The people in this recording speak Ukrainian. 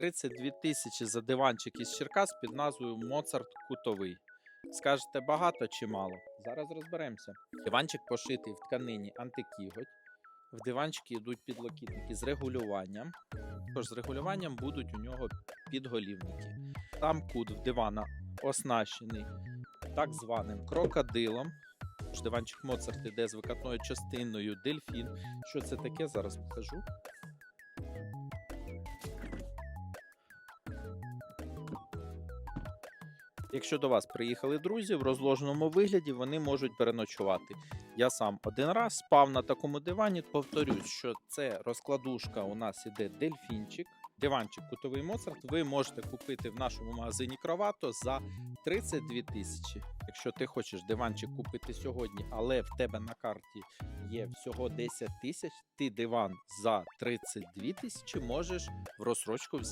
32 тисячі за диванчик із Черкас під назвою Моцарт Кутовий. Скажете, багато чи мало? Зараз розберемося. Диванчик пошитий в тканині антикіготь. В диванчики йдуть підлокітники з регулюванням. Тож з регулюванням будуть у нього підголівники. Сам кут в дивана оснащений так званим крокодилом. Тож Диванчик Моцарт іде з викатною частиною дельфін. Що це таке? Зараз покажу. Якщо до вас приїхали друзі в розложеному вигляді, вони можуть переночувати. Я сам один раз спав на такому дивані. Повторюсь, що це розкладушка. У нас іде дельфінчик, диванчик кутовий Моцарт. Ви можете купити в нашому магазині Кровато за 32 тисячі. Якщо ти хочеш диванчик купити сьогодні, але в тебе на карті є всього 10 тисяч, ти диван за 32 тисячі можеш в розсрочку взяти.